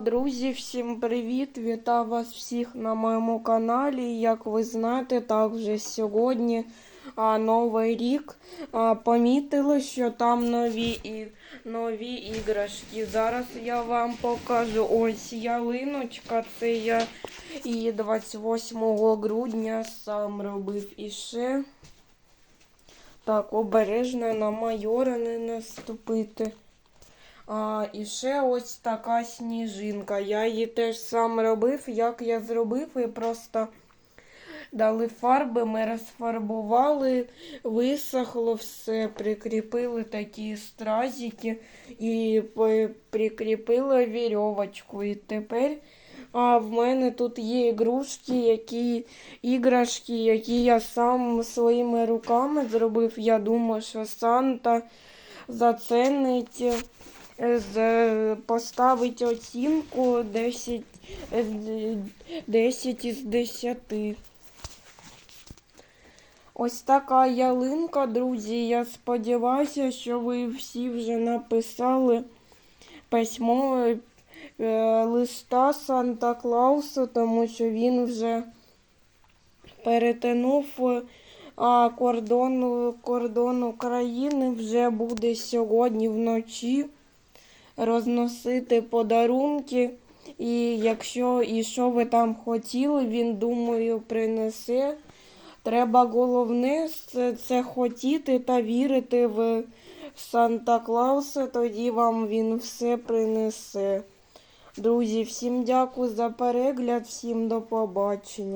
Друзі, всім привіт! Вітаю вас всіх на моєму каналі. Як ви знаєте, так вже сьогодні а, Новий рік. А, помітили, що там нові і нові іграшки. Зараз я вам покажу. Ось ялиночка. Це я її 28 грудня сам робив і ще. Так, обережно на майора не наступити. А, і ще ось така сніжинка. Я її теж сам робив. Як я зробив, і просто дали фарби, ми розфарбували, висохло все, прикріпили такі стразики і прикріпили вірьовочку. І тепер а, в мене тут є ігрушки, які іграшки, які я сам своїми руками зробив. Я думаю, що Санта зацінить поставить оцінку 10, е, з- 10 із 10. Ось така ялинка, друзі. Я сподіваюся, що ви всі вже написали письмо е, листа Санта Клаусу, тому що він вже перетинув а, кордон, кордон України, вже буде сьогодні вночі розносити подарунки. І якщо і що ви там хотіли, він думаю принесе. Треба головне це, це хотіти та вірити в Санта Клауса, тоді вам він все принесе. Друзі, всім дякую за перегляд, всім до побачення.